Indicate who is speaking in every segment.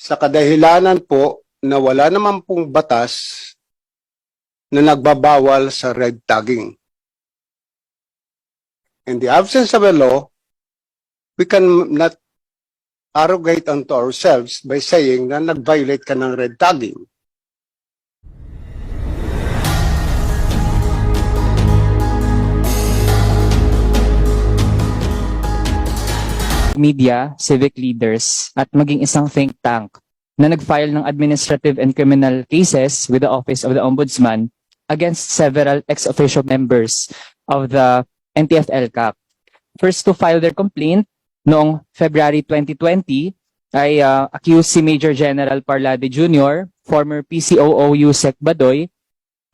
Speaker 1: sa kadahilanan po na wala naman pong batas na nagbabawal sa red tagging. In the absence of a law, we can not arrogate unto ourselves by saying na nag-violate ka ng red tagging.
Speaker 2: Media, civic leaders, at maging isang think tank na nag-file ng administrative and criminal cases with the Office of the Ombudsman against several ex-officio members of the NTF-LCAC. First to file their complaint noong February 2020 ay uh, accused si Major General Parlade Jr., former PCOO Yusek Badoy,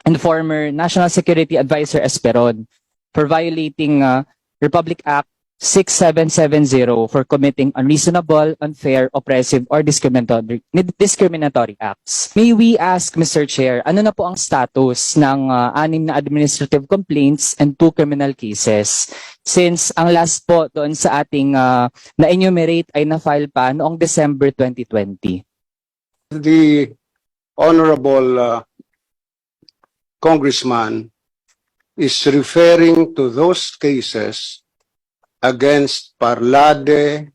Speaker 2: and former National Security Advisor Esperon for violating uh, Republic Act 6770 for committing unreasonable, unfair, oppressive, or discriminatory, acts. May we ask, Mr. Chair, ano na po ang status ng uh, anim na administrative complaints and two criminal cases? Since ang last po doon sa ating uh, na-enumerate ay na-file pa noong December 2020.
Speaker 1: The honorable uh, congressman is referring to those cases against Parlade,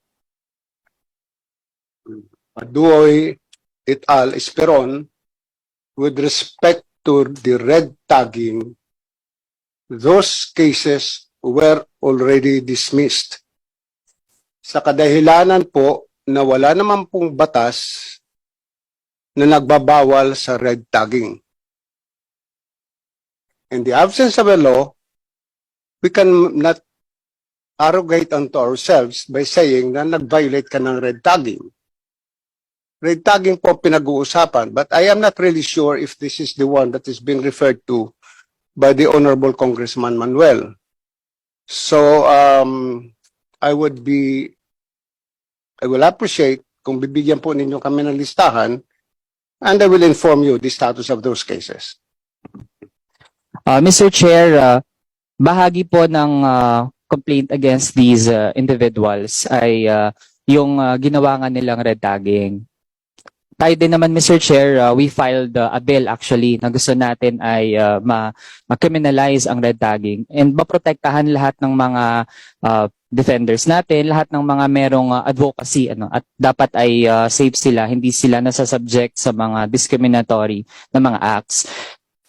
Speaker 1: Aduoy, et al. Esperon with respect to the red tagging, those cases were already dismissed. Sa kadahilanan po na wala naman pong batas na nagbabawal sa red tagging. In the absence of a law, we can not arrogate unto ourselves by saying na nag-violate ka ng red tagging. Red tagging po pinag-uusapan, but I am not really sure if this is the one that is being referred to by the Honorable Congressman Manuel. So, um, I would be, I will appreciate kung bibigyan po ninyo kami ng listahan and I will inform you the status of those cases.
Speaker 2: Uh, Mr. Chair, uh, bahagi po ng uh, complaint against these uh, individuals ay uh, yung uh, ginawa nga nilang red tagging. Tayo din naman, Mr. Chair, uh, we filed uh, a bill actually na gusto natin ay uh, ma- ma-criminalize ang red tagging and maprotektahan lahat ng mga uh, defenders natin, lahat ng mga merong uh, advocacy ano at dapat ay uh, safe sila, hindi sila nasasubject sa mga discriminatory na mga acts.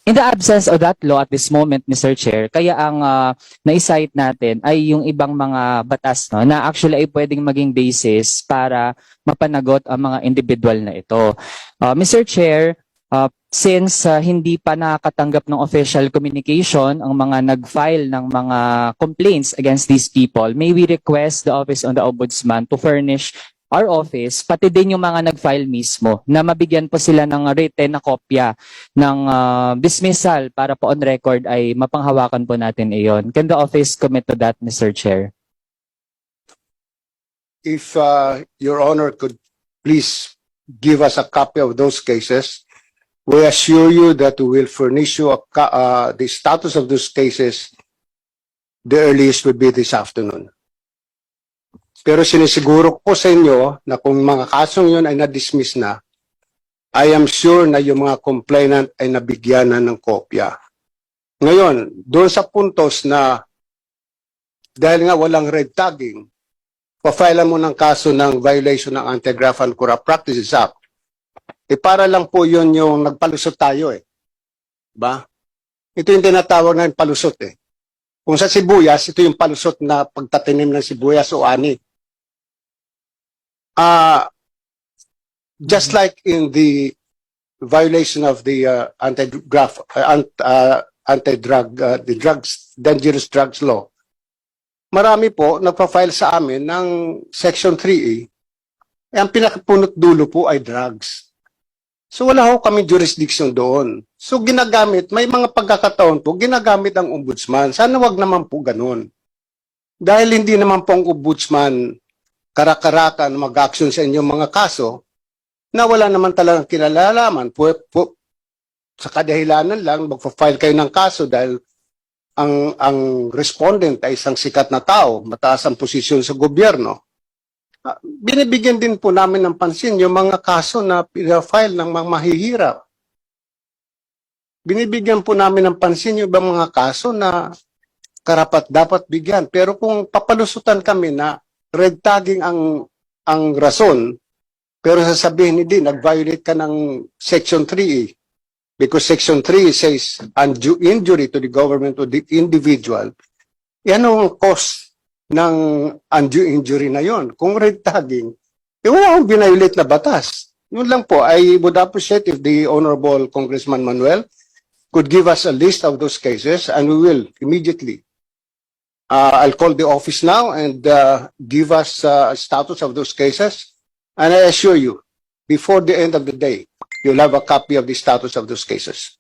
Speaker 2: In the absence of that law at this moment, Mr. Chair, kaya ang uh, na-cite natin ay yung ibang mga batas no, na actually ay pwedeng maging basis para mapanagot ang mga individual na ito. Uh, Mr. Chair, uh, since uh, hindi pa nakakatanggap ng official communication ang mga nag-file ng mga complaints against these people, may we request the Office of the Ombudsman to furnish our office, pati din yung mga nag-file mismo, na mabigyan po sila ng written na kopya ng uh, dismissal para po on record ay mapanghawakan po natin iyon. Can the office commit to that, Mr. Chair?
Speaker 1: If uh, Your Honor could please give us a copy of those cases, we assure you that we will furnish you a uh, the status of those cases. The earliest would be this afternoon. Pero sinisiguro ko sa inyo na kung mga kasong yun ay na-dismiss na, I am sure na yung mga complainant ay nabigyan na ng kopya. Ngayon, doon sa puntos na dahil nga walang red tagging, pa-file mo ng kaso ng violation ng Anti-Graft and Corrupt Practices Act. Eh para lang po yun yung nagpalusot tayo eh. Ba? Ito yung tinatawag na palusot eh. Kung sa sibuyas, ito yung palusot na pagtatanim ng sibuyas o ani. Ah, just like in the violation of the uh, anti-graph, uh, uh, anti-drug, uh, the drugs, dangerous drugs law, marami po nagpa-file sa amin ng Section 3A. Eh, ang pinakapunot dulo po ay drugs. So wala ho kami jurisdiction doon. So ginagamit, may mga pagkakataon po, ginagamit ang ombudsman. Sana wag naman po ganun. Dahil hindi naman po ang ombudsman karakarakan mag-action sa inyong mga kaso na wala naman talagang kinalalaman. Po, po, sa kadahilanan lang, magpa-file kayo ng kaso dahil ang ang respondent ay isang sikat na tao, mataas ang posisyon sa gobyerno. ah, binibigyan din po namin ng pansin yung mga kaso na file ng mga mahihirap. Binibigyan po namin ng pansin yung ibang mga kaso na karapat dapat bigyan. Pero kung papalusutan kami na red tagging ang ang rason, pero sasabihin hindi, nag-violate ka ng Section 3E. Because Section 3 says undue injury to the government or the individual. Yan ang cause ng undue injury na yon. Kung red tagging, eh wala akong binayolate na batas. Yun lang po, I would appreciate if the Honorable Congressman Manuel could give us a list of those cases and we will immediately. Uh, I'll call the office now and uh, give us uh, a status of those cases. And I assure you, before the end of the day, you'll have a copy of the status of those cases.